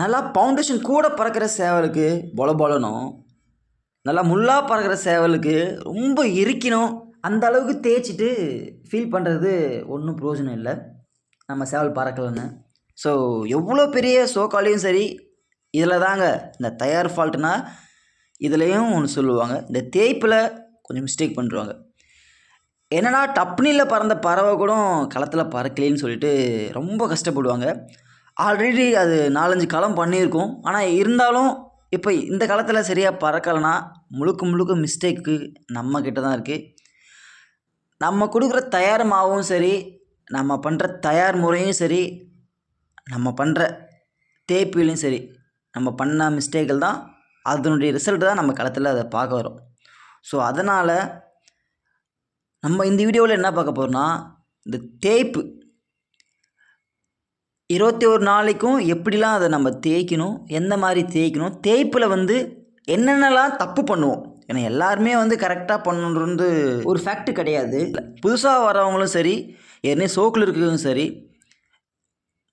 நல்லா ஃபவுண்டேஷன் கூட பறக்கிற சேவலுக்கு பொல பொலனும் நல்லா முள்ளாக பறக்கிற சேவலுக்கு ரொம்ப எரிக்கணும் அந்த அளவுக்கு தேய்ச்சிட்டு ஃபீல் பண்ணுறது ஒன்றும் பிரயோஜனம் இல்லை. நம்ம சேவல் பறக்கலைன்னு. ஸோ எவ்வளோ பெரிய சோக்காலையும் சரி இதில் தாங்க இந்த தயார் ஃபால்ட்டுனா இதுலேயும் ஒன்று சொல்லுவாங்க. இந்த தேய்ப்பில் கொஞ்சம் மிஸ்டேக் பண்ணுறாங்க என்னென்னா டப்னியில் பறந்த பறவை கூட களத்தில் பறக்கலேன்னு சொல்லிட்டு ரொம்ப கஷ்டப்படுவாங்க. ஆல்ரெடி அது நாலஞ்சு காலம் பண்ணியிருக்கோம். ஆனால் இருந்தாலும் இப்போ இந்த காலத்தில் சரியாக பறக்கலைன்னா முழுக்க முழுக்க மிஸ்டேக்கு நம்ம கிட்ட தான் இருக்குது நம்ம கொடுக்குற தயார் மாவும் சரி நம்ம பண்ணுற தயார் முறையும் சரி நம்ம பண்ணுற தேப்பிலையும் சரி நம்ம பண்ண மிஸ்டேக்கில் தான் அதனுடைய ரிசல்ட் தான் நம்ம களத்தில் அதை பார்க்க வரும். ஸோ அதனால் நம்ம இந்த வீடியோவில் என்ன பார்க்க போகிறோம்னா இந்த தேய்ப்பு இருபத்தி ஒரு நாளைக்கும் எப்படிலாம் அதை நம்ம தேய்க்கணும் எந்த மாதிரி தேய்க்கணும் தேய்ப்பில் வந்து என்னென்னலாம் தப்பு பண்ணுவோம்? ஏன்னா எல்லாருமே வந்து கரெக்டாக பண்ணணுன்றது ஒரு ஃபேக்ட் கிடையாது. புதுசாக வரவங்களும் சரி ஏற்கனவே சோக்கில் இருக்கிறதும் சரி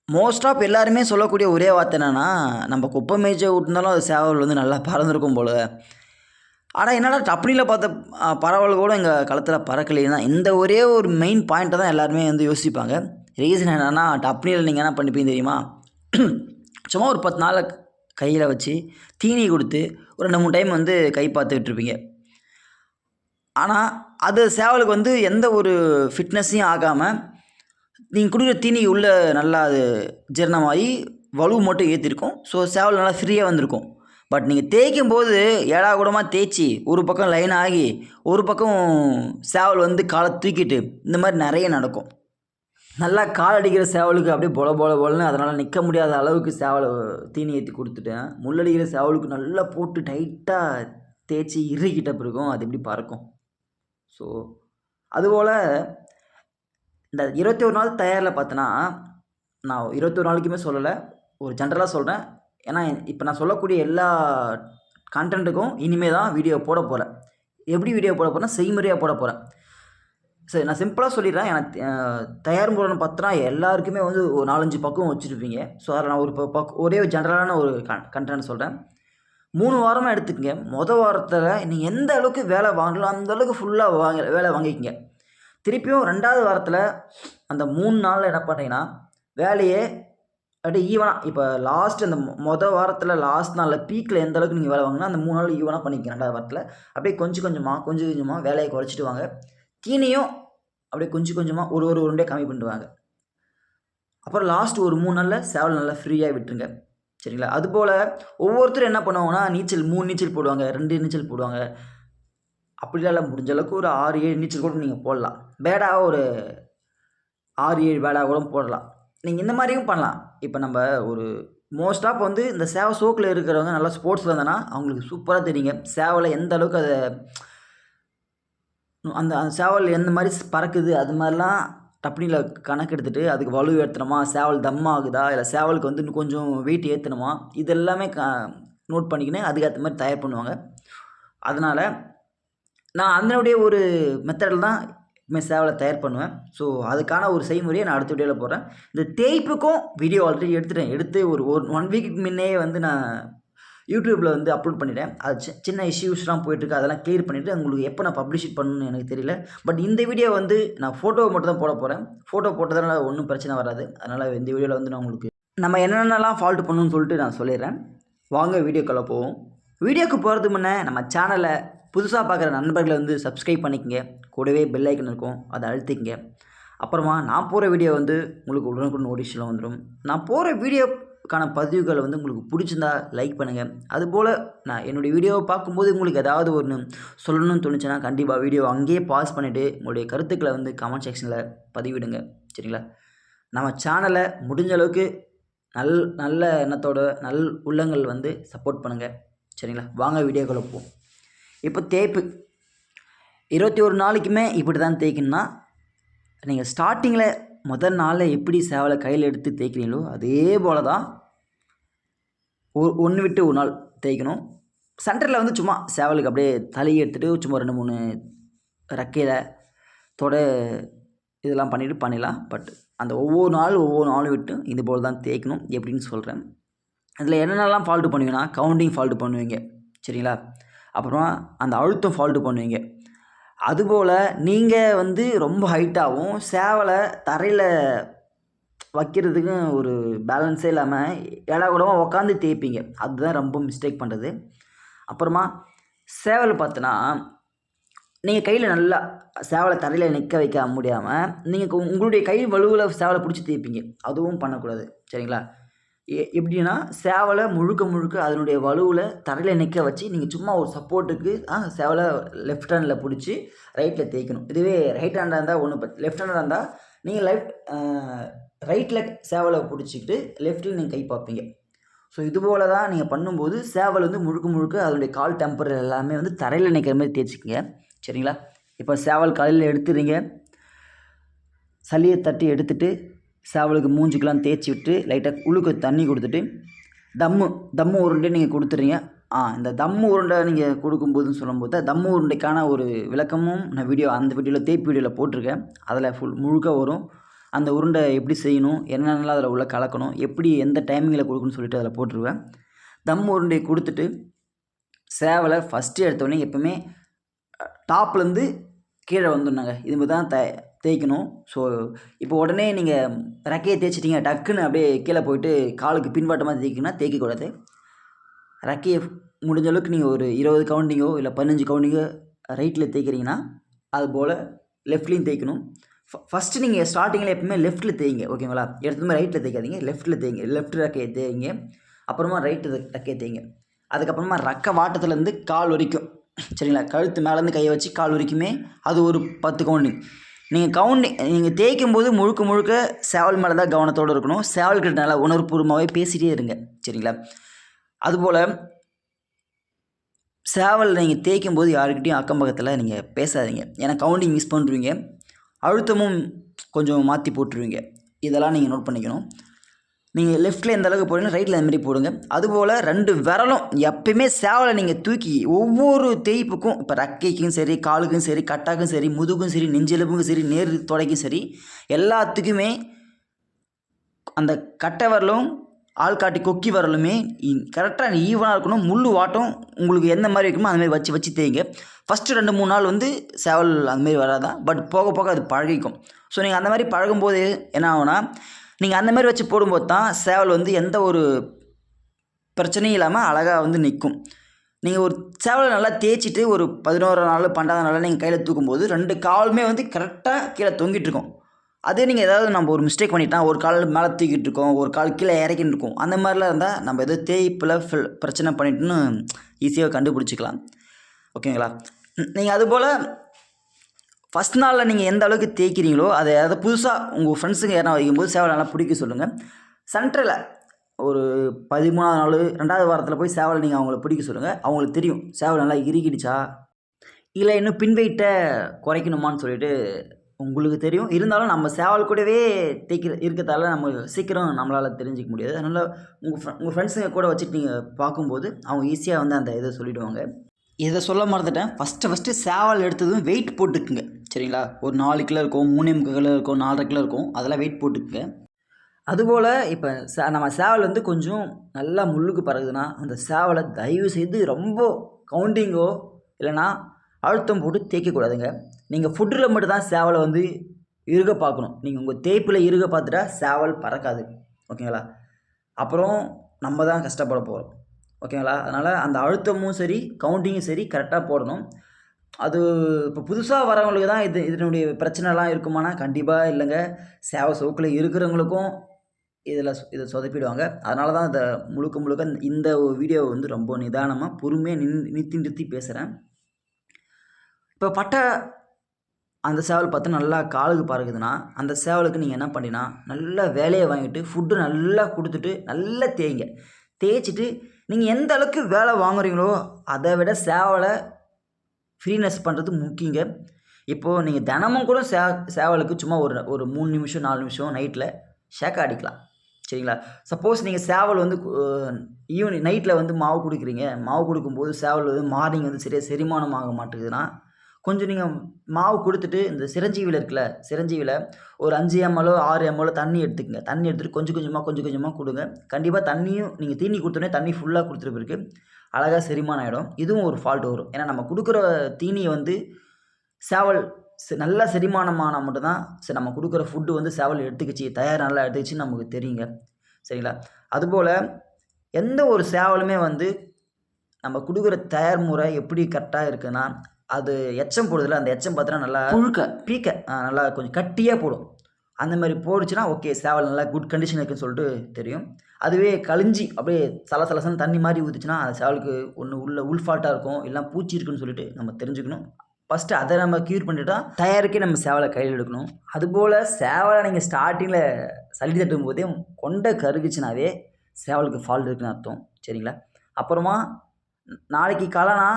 மோஸ்ட் ஆஃப் எல்லாருமே சொல்லக்கூடிய ஒரே வார்த்தை என்னென்னா நம்ம குப்பை மேய்ச்ச விட்டுருந்தாலும் அது சேவல் வந்து நல்லா பறந்துருக்கும் போல். ஆனால் என்னடா டப்னியில் பார்த்த அ, பறவைகள் கூட எங்கள் களத்தில் பறக்கலைன்னா இந்த ஒரே ஒரு மெயின் பாயிண்ட்டை தான் எல்லாருமே வந்து யோசிப்பாங்க. ரீசன் என்னென்னா டப்னியில் நீங்கள் என்ன பண்ணிப்பீங்க தெரியுமா? சும்மா ஒரு பத்து நாளை கையில் வச்சு தீனி கொடுத்து ஒரு ரெண்டு மூணு டைம் வந்து கை பார்த்துக்கிட்டுருப்பீங்க ஆனால் அது சேவலுக்கு வந்து எந்த ஒரு ஃபிட்னஸையும் ஆகாமல் நீங்கள் கொடுக்குற தீனி உள்ளே நல்லா அது ஜீரணமாகி வலு மட்டும் ஏற்றிருக்கும் ஸோ சேவல் நல்லா ஃப்ரீயாக வந்திருக்கும். பட் நீங்கள் தேய்க்கும் போது ஏடா கூடமாக தேய்ச்சி ஒரு பக்கம் லைன் ஆகி ஒரு பக்கம் சேவல் வந்து காலை தூக்கிட்டு இந்த மாதிரி நிறைய நடக்கும். நல்லா கால் அடிக்கிற சேவலுக்கு அப்படியே பொல பொல பொலன்னு அதனால் நிற்க முடியாத அளவுக்கு சேவலை தீனி ஏற்றி கொடுத்துட்டேன். முள்ளடிக்கிற சேவலுக்கு நல்லா போட்டு டைட்டாக தேய்ச்சி இறுக்கிட்ட பிறகும் அது எப்படி பறக்கும். ஸோ அதுபோல் இந்த இருபத்தி ஒரு நாள் தயாரில் பார்த்தோன்னா நான் இருபத்தி ஒரு நாளைக்குமே சொல்லலை. ஒரு ஜென்ரலாக சொல்கிறேன் ஏன்னா இப்போ நான் சொல்லக்கூடிய எல்லா கண்டென்ட்டுக்கும் இனிமேல் தான் வீடியோ போட போகிறேன் எப்படி வீடியோ போட போகிறேன் செய்முறையாக போட போகிறேன் சரி நான் சிம்பிளாக சொல்லிடுறேன். எனக்கு தயார் முறைன்னு பார்த்தோன்னா எல்லாருக்குமே வந்து ஒரு நாலஞ்சு பக்கம் வச்சுருப்பீங்க. ஸோ அதில் நான் ஒரு ப- ஒரே ஒரு ஜென்ரலான ஒரு கன் கண்டென்ட் சொல்கிறேன் மூணு வாரமாக எடுத்துக்கங்க. மொதல் வாரத்தில் நீங்கள் எந்த அளவுக்கு வேலை வாங்கலாம் அந்த அளவுக்கு ஃபுல்லாக வாங்க வேலை வாங்கிக்கங்க. திருப்பியும் ரெண்டாவது வாரத்தில் அந்த மூணு நாளில் என்ன பண்ணீங்கன்னா வேலையே அப்படியே ஈவனாக இப்போ லாஸ்ட் அந்த மொதல் வாரத்தில் லாஸ்ட் நாளில் பீக்கில் எந்த அளவுக்கு நீங்கள் வேலை வாங்கினா அந்த மூணு நாள் ஈவனாக பண்ணிக்கங்க. ரெண்டாவது வாரத்தில். அப்படியே கொஞ்சம் கொஞ்சமாக கொஞ்சம் கொஞ்சமாக வேலையை குறைச்சிட்டு வாங்க. தீனியும் அப்படியே கொஞ்சம் கொஞ்சமாக ஒரு ஒரு உருண்டே கம்மி பண்ணுவாங்க அப்புறம் லாஸ்ட் ஒரு மூணு நாளில் சேவல் நல்லா ஃப்ரீயாக விட்டுருங்க. சரிங்களா? அதுபோல் ஒவ்வொருத்தரும் என்ன பண்ணுவாங்கன்னா நீச்சல் மூணு நீச்சல் போடுவாங்க ரெண்டு நீச்சல் போடுவாங்க. அப்படிலாம் இல்லை முடிஞ்ச அளவுக்கு ஒரு ஆறு ஏழு நீச்சல் கூட நீங்கள் போடலாம். பேடாக ஒரு ஆறு ஏழு பேடாக கூட போடலாம். நீங்கள் இந்த மாதிரியும் பண்ணலாம். இப்போ நம்ம ஒரு மோஸ்ட் ஆஃப் வந்து இந்த சேவை சோக்கில் இருக்கிறவங்க நல்லா ஸ்போர்ட்ஸில் இருந்தனா அவங்களுக்கு சூப்பராக தெரியுங்க. சேவலை எந்த அளவுக்கு அதை அந்த அந்த சேவல் எந்த மாதிரி பறக்குது அது மாதிரிலாம் டப்னியில் கணக்கு எடுத்துகிட்டு அதுக்கு வலு ஏற்றணுமா சேவல் தம் ஆகுதா? இல்லை சேவலுக்கு வந்து இன்னும் கொஞ்சம் வெயிட் ஏற்றணுமா இது எல்லாமே க நோட் பண்ணிக்கின்னு அதுக்கேற்ற மாதிரி தயார் பண்ணுவாங்க. அதனால் நான் அதனுடைய ஒரு மெத்தடில் தான் இனிமே சேவலை தயார் பண்ணுவேன். ஸோ அதுக்கான ஒரு செய்முறையை நான் அடுத்த வீடியோவில் போடுறேன். இந்த தேய்ப்புக்கும் வீடியோ ஆல்ரெடி எடுத்துட்டேன். எடுத்து ஒரு ஒரு ஒன் வீக்கு முன்னே வந்து நான் யூடியூப்பில் வந்து அப்லோட் பண்ணிவிட்டேன் அது சின்ன இஷ்யூஸ்லாம் போயிட்டுருக்கு. அதெல்லாம் க்ளியர் பண்ணிவிட்டு உங்களுக்கு எப்போ நான் பப்ளிஷ் பண்ணணும்னு எனக்கு தெரியல. பட் இந்த வீடியோ வந்து நான் ஃபோட்டோவை மட்டும் தான் போட போகிறேன் ஃபோட்டோ போட்டதுனால ஒன்றும் பிரச்சனை வராது. அதனால் இந்த வீடியோவில் வந்து நான் உங்களுக்கு நம்ம என்னென்னலாம் ஃபால்ட் பண்ணணும்னு சொல்லிட்டு நான் சொல்லிடுறேன். வாங்க வீடியோக்குள்ளே போவோம். வீடியோக்கு போகிறதுக்கு முன்னே நம்ம சேனலை புதுசாக பார்க்குற நண்பர்களை வந்து சப்ஸ்கிரைப் பண்ணிக்கங்க. கூடவே பெல் ஐக்கன் இருக்கும். அதை அழுத்திக்கங்க. அப்புறமா நான் போகிற வீடியோ வந்து உங்களுக்கு உடனுக்குடன் நோட்டிஷனில் வந்துடும் நான் போகிற வீடியோ வீடியோக்கான பதிவுகளை வந்து உங்களுக்கு பிடிச்சிருந்தா லைக் பண்ணுங்கள் அதுபோல் நான் என்னுடைய வீடியோவை பார்க்கும்போது உங்களுக்கு ஏதாவது ஒன்று சொல்லணும்னு தோணுச்சுன்னா கண்டிப்பாக வீடியோ அங்கேயே பாஸ் பண்ணிவிட்டு உங்களுடைய கருத்துக்களை வந்து கமெண்ட் செக்ஷனில் பதிவிடுங்க. சரிங்களா? நம்ம சேனலை முடிஞ்ச அளவுக்கு நல் நல்ல எண்ணத்தோட நல் உள்ளங்கள் வந்து சப்போர்ட் பண்ணுங்கள் சரிங்களா? வாங்க வீடியோக்குள்ளே போவோம். இப்போ தேய்ப்பு இருபத்தி ஒரு நாளைக்குமே இப்படி தான் தேய்க்கணும்னா நீங்கள் ஸ்டார்டிங்கில் முதல் நாளில் எப்படி சேவலை கையில் எடுத்து தேய்க்கிறீங்களோ அதே போல தான் ஒன்று விட்டு ஒரு நாள் தேய்க்கணும். சென்டரில் வந்து சும்மா சேவலுக்கு அப்படியே தலையை எடுத்துகிட்டு சும்மா ரெண்டு மூணு ரெக்கையில் தொட இதெல்லாம் பண்ணிவிட்டு பண்ணிடலாம். பட் அந்த ஒவ்வொரு நாள் ஒவ்வொரு நாளும் விட்டு இது போல் தான் தேய்க்கணும் எப்படின்னு சொல்கிறேன் அதில் என்னென்னலாம் ஃபால்ட்டு பண்ணுவீங்கன்னா கவுண்டிங் ஃபால்ட்டு பண்ணுவீங்க. சரிங்களா? அப்புறமா அந்த அழுத்தம் ஃபால்ட்டு பண்ணுவீங்க. அதுபோல் நீங்கள் வந்து ரொம்ப ஹைட்டாகவும் சேவலை தரையில் வைக்கிறதுக்கும் ஒரு பேலன்ஸே இல்லாமல் இடம் கூடமாக உக்காந்து தேய்ப்பீங்க. அதுதான் ரொம்ப மிஸ்டேக் பண்ணுறது அப்புறமா சேவல் பார்த்தோன்னா நீங்கள் கையில் நல்லா சேவலை தரையில் நிற்க வைக்க முடியாமல் நீங்கள் உங்களுடைய கை வலுவில் சேவலை பிடிச்சி தேய்ப்பீங்க. அதுவும் பண்ணக்கூடாது. சரிங்களா? எப்படின்னா சேவலை முழுக்க முழுக்க அதனுடைய வலுவில் தரையில் நிற்க வச்சு நீங்கள் சும்மா ஒரு சப்போர்ட்டுக்கு சேவலை லெஃப்ட் ஹேண்டில் பிடிச்சி ரைட்டில் தேய்க்கணும். இதுவே ரைட் ஹேண்டாக இருந்தால் ஒன்று லெஃப்ட் ஹேண்டாக இருந்தால் நீங்கள் லெஃப்ட் ரைட்டில் சேவலை பிடிச்சிக்கிட்டு லெஃப்ட்டில் நீங்கள் கை பார்ப்பீங்க. ஸோ இது போல் தான் நீங்கள் பண்ணும்போது சேவல் வந்து முழுக்க முழுக்க அதனுடைய கால் டெம்பர் எல்லாமே வந்து தரையில் நிற்கிற மாதிரி தேய்ச்சிக்கங்க. சரிங்களா? இப்போ சேவல் காலையில் எடுத்துறீங்க சளியை தட்டி எடுத்துகிட்டு சேவலுக்கு மூஞ்சிக்கெலாம் தேய்ச்சி விட்டு லைட்டாக உழுக்க தண்ணி கொடுத்துட்டு தம்மு தம்மு உருண்டை நீங்கள் கொடுத்துறீங்க ஆ இந்த தம்மு உருண்டை நீங்கள் கொடுக்கும்போதுன்னு சொல்லும்போது தம்மு உருண்டைக்கான ஒரு விளக்கமும் நான் வீடியோ அந்த வீடியோவில் தேய்ப்பு வீடியோவில் போட்டிருக்கேன். அதில் ஃபுல் முழுக்க வரும். அந்த உருண்டை எப்படி செய்யணும் என்னென்னலாம் அதில் உள்ள கலக்கணும் எப்படி எந்த டைமிங்கில் கொடுக்கணும்னு சொல்லிட்டு அதில் போட்டுருவேன். தம் உருண்டையை கொடுத்துட்டு சேவலை ஃபஸ்ட்டு எடுத்தோடனே எப்போவுமே டாப்லேருந்து கீழே வந்துடுனாங்க இது மாதிரி தான் த தேய்க்கணும். ஸோ இப்போ உடனே நீங்கள் ரெக்கையை தேய்ச்சிட்டிங்க டக்குன்னு அப்படியே கீழே போயிட்டு காலுக்கு பின்வாட்டமாக தேய்க்கணும்னா தேய்க்கக்கூடாது ரெக்கையை முடிஞ்ச அளவுக்கு நீங்கள் ஒரு இருபது கவுண்டிங்கோ இல்லை பதினஞ்சு கவுண்டிங்கோ ரைட்டில் தேய்க்கிறீங்கன்னா அதுபோல் லெஃப்ட்லேயும் தேய்க்கணும். ஃப ஃபஸ்ட்டு நீங்கள் ஸ்டார்டிங்கில் எப்பவுமே லெஃப்ட்டில் தேய்ங்க ஓகேங்களா எடுத்துமே ரைட்டில் தேய்க்காதீங்க லெஃப்ட்டில் தேய்ங்க லெஃப்ட் ரெக்கையை தேய்ங்க அப்புறமா ரைட்டு ரெக்கையை தேய்ங்க. அதுக்கப்புறமா ரக்க வாட்டத்துலேருந்து கால் வரைக்கும் சரிங்களா? கழுத்து மேலேருந்து கையை வச்சு கால் வரைக்குமே அது ஒரு பத்து கவுண்டிங். நீங்கள் கவுண்ட் நீங்கள் தேய்க்கும் போது முழுக்க முழுக்க சேவல் மேலே தான் கவனத்தோடு இருக்கணும். சேவல்கிட்ட நல்லா உணர்வுபூர்வமாகவே பேசிகிட்டே இருங்க. சரிங்களா? அதுபோல் சேவல் நீங்கள் தேய்க்கும் போது யாருக்கிட்டையும் அக்கம் பக்கத்தில் நீங்கள் பேசாதீங்க. ஏன்னா கவுண்டிங் மிஸ் பண்ணுறீங்க அழுத்தமும் கொஞ்சம் மாற்றி போட்டுருவீங்க. இதெல்லாம் நீங்கள் நோட் பண்ணிக்கணும். நீங்கள் லெஃப்ட்டில் எந்த அளவுக்கு போடுங்க ரைட்டில் அந்த மாதிரி போடுங்க. அதுபோல் ரெண்டு விரலும் எப்பயுமே சேவலை நீங்கள் தூக்கி ஒவ்வொரு தேய்ப்புக்கும் இப்போ ரக்கைக்கும் சரி காலுக்கும் சரி கட்டாக்கும் சரி முதுகும் சரி நெஞ்செலும்புக்கும் சரி நேர் தொடைக்கும் சரி எல்லாத்துக்குமே அந்த கட்டை வரலும் ஆள்காட்டி கொக்கி வரலுமே கரெக்டாக ஈவனாக இருக்கணும். முள் வாட்டம் உங்களுக்கு எந்த மாதிரி இருக்குமோ அந்த மாதிரி வச்சு வச்சு தேய்ங்க. ஃபஸ்ட்டு ரெண்டு மூணு நாள் வந்து சேவல் அந்தமாரி வராதான் பட் போக போக அது பழகிக்கும். ஸோ நீங்கள் அந்த மாதிரி பழகும்போது என்ன ஆகுனா நீங்கள் அந்த மாதிரி வச்சு போடும்போது தான் சேவல் வந்து எந்த ஒரு பிரச்சனையும் இல்லாமல் அழகாக வந்து நிற்கும் நீங்கள் ஒரு சேவலை நல்லா தேய்ச்சிட்டு ஒரு பதினோரு நாள் பன்னெண்டாவது நாள் நீங்கள் கையில் தூக்கும்போது ரெண்டு காலுமே வந்து கரெக்டாக கீழே தொங்கிட்டு இருக்கும். அதே நீங்கள் ஏதாவது நம்ம ஒரு மிஸ்டேக் பண்ணிட்டோம் ஒரு கால் மேலே தூக்கிட்டு இருக்கோம் ஒரு கால் கீழே இறக்கின்னு இருக்கோம் அந்த மாதிரிலாம் இருந்தால் நம்ம எதோ தேய்ப்பில் ஃபில் பிரச்சனை பண்ணிட்டுன்னு ஈஸியாக கண்டுபிடிச்சிக்கலாம். ஓகேங்களா? நீங்கள் அதுபோல் ஃபஸ்ட் நாளில் நீங்கள் எந்த அளவுக்கு தேய்க்கிறீங்களோ அதை அதை புதுசாக உங்கள் ஃப்ரெண்ட்ஸுங்க யாரும் வைக்கும்போது சேவலை நல்லா பிடிக்க சொல்லுங்கள் சென்டரில் ஒரு பதிமூணாவது நாள் ரெண்டாவது வாரத்தில் போய் சேவலை நீங்கள் அவங்கள பிடிக்க சொல்லுங்கள் அவங்களுக்கு தெரியும் சேவல் நல்லா இறுகிடுச்சா? இல்லை இன்னும் பின் வெயிட்டை குறைக்கணுமான்னு சொல்லிட்டு உங்களுக்கு தெரியும். இருந்தாலும் நம்ம சேவல் கூடவே தேய்க்கிற இருக்கிறதால நம்ம சீக்கிரம் நம்மளால் தெரிஞ்சிக்க முடியாது. அதனால் உங்கள் ஃப்ரெ உங்கள் ஃப்ரெண்ட்ஸுங்க கூட வச்சுட்டு நீங்கள் பார்க்கும்போது அவங்க ஈஸியாக வந்து அந்த இதை சொல்லிவிடுவாங்க இதை சொல்ல மறந்துட்டேன். ஃபஸ்ட்டு ஃபஸ்ட்டு சேவல் எடுத்ததும் வெயிட் போட்டுக்குங்க. சரிங்களா? ஒரு நாலு கிலோ இருக்கும் மூணு கிலோ இருக்கும் நாலரை கிலோ இருக்கும். அதெல்லாம் வெயிட் போட்டுக்குங்க. அதுபோல் இப்போ சே நம்ம சேவல் வந்து கொஞ்சம் நல்லா முள்ளுக்கு பறகுதுன்னா அந்த சேவலை தயவு செய்து ரொம்ப கவுண்டிங்கோ இல்லைனா அழுத்தம் போட்டு தேய்க்கக்கூடாதுங்க. நீங்கள் ஃபுட்டில் மட்டும்தான் சேவலை வந்து இருக பார்க்கணும். நீங்கள் உங்கள் தேய்ப்பில் இருக பார்த்துட்டா சேவல் பறக்காது. ஓகேங்களா? அப்புறம் நம்ம தான் கஷ்டப்பட போகிறோம் ஓகேங்களா? அதனால் அந்த அழுத்தமும் சரி கவுண்டிங்கும் சரி கரெக்டாக போடணும். அது இப்போ புதுசாக வரவங்களுக்கு தான் இது இதனுடைய பிரச்சனைலாம் இருக்குமானா கண்டிப்பாக இல்லைங்க. சேவை சோக்கில் இருக்கிறவங்களுக்கும் இதில் இதை சொதப்பிடுவாங்க. அதனால தான் இதை முழுக்க முழுக்க இந்த வீடியோவை வந்து ரொம்ப நிதானமாக பொறுமையாக நின் நிறுத்தி நிறுத்தி பேசுகிறேன் இப்போ பட்டை அந்த சேவல் பார்த்து நல்லா காலுக்கு பறக்குதுன்னா அந்த சேவலுக்கு நீங்கள் என்ன பண்ணினா நல்லா வேலையை வாங்கிட்டு ஃபுட்டு நல்லா கொடுத்துட்டு நல்லா தேய்ங்க. தேய்ச்சிட்டு நீங்கள் எந்த அளவுக்கு வேலை வாங்குறீங்களோ அதை விட சேவலை ஃப்ரீனஸ் பண்ணுறது முக்கியங்க. இப்போது நீங்கள் தினமும் கூட சே சேவலுக்கு சும்மா ஒரு ஒரு மூணு நிமிஷம் நாலு நிமிஷம் நைட்டில் ஷேக்கா அடிக்கலாம். சரிங்களா? சப்போஸ் நீங்கள் சேவல் வந்து ஈவினிங் நைட்டில் வந்து மாவு கொடுக்குறீங்க. மாவு கொடுக்கும்போது சேவல் வந்து மார்னிங் வந்து சரியாக செரிமானம் ஆக மாட்டேங்குதுன்னா கொஞ்சம் நீங்கள் மாவு கொடுத்துட்டு இந்த சிரஞ்சீவியில் இருக்குல்ல சிரஞ்சீவியில் ஒரு அஞ்சு எம்எல்ஓ ஆறு எம்எல்ஓ தண்ணி எடுத்துக்கங்க. தண்ணி எடுத்துகிட்டு கொஞ்சம் கொஞ்சமாக கொஞ்சம் கொஞ்சமாக கொடுங்க. கண்டிப்பாக தண்ணியும் நீங்கள் தீனி கொடுத்தோன்னே தண்ணி ஃபுல்லாக கொடுத்துட்டு பிறகு அழகாக செரிமானம் ஆகிடும் இதுவும் ஒரு ஃபால்ட் வரும். ஏன்னா நம்ம கொடுக்குற தீனியை வந்து சேவல் நல்லா செரிமானமானால் மட்டும்தான் சரி நம்ம கொடுக்குற ஃபுட்டு வந்து சேவல் எடுத்துக்கிச்சு தயார் நல்லா எடுத்துக்கிச்சு நமக்கு தெரியுங்க. சரிங்களா? அதுபோல் எந்த ஒரு சேவலுமே வந்து நம்ம கொடுக்குற தயார் முறை எப்படி கரெக்டாக இருக்குன்னா அது எச்சம் போடுதில்ல அந்த எச்சம் பார்த்தீங்கன்னா நல்லா புழுக்க. பீக்க நல்லா கொஞ்சம் கட்டியாக போடும். அந்த மாதிரி போடுச்சுன்னா ஓகே சேவல் நல்லா குட் கண்டிஷன் இருக்குன்னு சொல்லிட்டு தெரியும். அதுவே கழிஞ்சி அப்படியே சலசலசன்னு தண்ணி மாதிரி ஊற்றுச்சுன்னா அந்த சேவலுக்கு ஒன்று உள்ள உள்ஃபால்ட்டாக இருக்கும் எல்லாம் பூச்சி இருக்குன்னு சொல்லிட்டு நம்ம தெரிஞ்சுக்கணும். ஃபஸ்ட்டு அதை நம்ம க்யூர் பண்ணிட்டா தயாரிக்கே நம்ம சேவலை கையில் எடுக்கணும். அதுபோல் சேவலை நீங்கள் ஸ்டார்டிங்கில் சளி தட்டும் போதே கொண்டை கருகுச்சுனாவே சேவலுக்கு ஃபால்ட் இருக்குன்னு அர்த்தம். சரிங்களா? அப்புறமா நாளைக்கு காலனா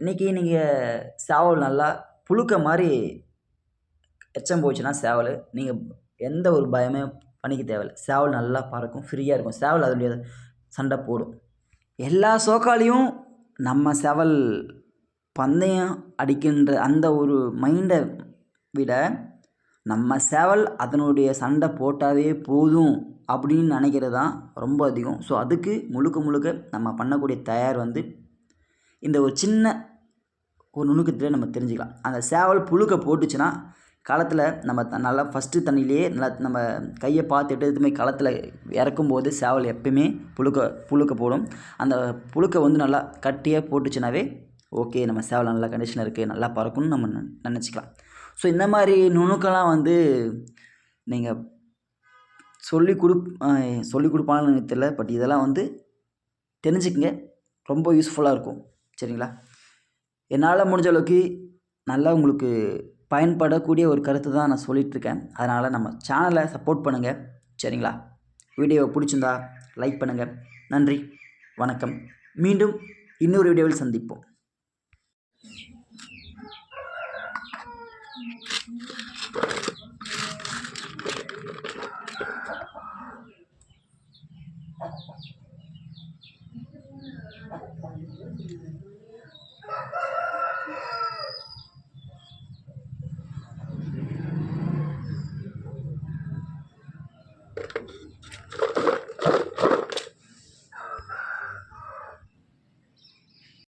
இன்றைக்கி நீங்கள் சேவல் நல்லா புழுக்க மாதிரி எச்சம் போச்சுன்னா சேவல் நீங்கள் எந்த ஒரு பயமே பண்ணிக்க தேவையில்ல. சேவல் நல்லா பறக்கும் ஃப்ரீயாக இருக்கும். சேவல் அதனுடைய சண்டை போடும். எல்லா சோக்காலையும் நம்ம சேவல் பந்தயம் அடிக்கின்ற அந்த ஒரு மைண்டை விட நம்ம சேவல் அதனுடைய சண்டை போட்டாவே போதும் அப்படின்னு நினைக்கிறது தான் ரொம்ப அதிகம். ஸோ அதுக்கு முழுக்க முழுக்க நம்ம பண்ணக்கூடிய தயார் வந்து இந்த ஒரு சின்ன ஒரு நுணுக்கத்தில் நம்ம தெரிஞ்சுக்கலாம். அந்த சேவல் புழுக்க போட்டுச்சுன்னா களத்தில் நம்ம த- நல்லா ஃபஸ்ட்டு தண்ணியிலேயே நல்லா நம்ம கையை பார்த்துட்டு எதுவுமே களத்தில் இறக்கும்போது சேவல் எப்பயுமே புழுக்க புழுக்க போடும். அந்த புழுக்க வந்து நல்லா கட்டியாக போட்டுச்சுனாவே ஓகே நம்ம சேவல் நல்லா கண்டிஷனில் இருக்குது நல்லா பறக்கும்னு நம்ம நினச்சிக்கலாம். ஸோ இந்த மாதிரி நுணுக்கெல்லாம் வந்து நீங்கள் சொல்லி கொடு சொல்லி கொடுப்பாங்கன்னு எனக்கு தெரியல பட் இதெல்லாம் வந்து தெரிஞ்சுக்கங்க. ரொம்ப யூஸ்ஃபுல்லாக இருக்கும். சரிங்களா? என்னால் முடிஞ்ச அளவுக்கு நல்லா உங்களுக்கு பயன்படக்கூடிய ஒரு கருத்து தான் நான் சொல்லிகிட்ருக்கேன் அதனால் நம்ம சேனலை சப்போர்ட் பண்ணுங்கள் சரிங்களா? வீடியோவை பிடிச்சிருந்தா லைக் பண்ணுங்கள் நன்றி. வணக்கம். மீண்டும் இன்னொரு வீடியோவில் சந்திப்போம்.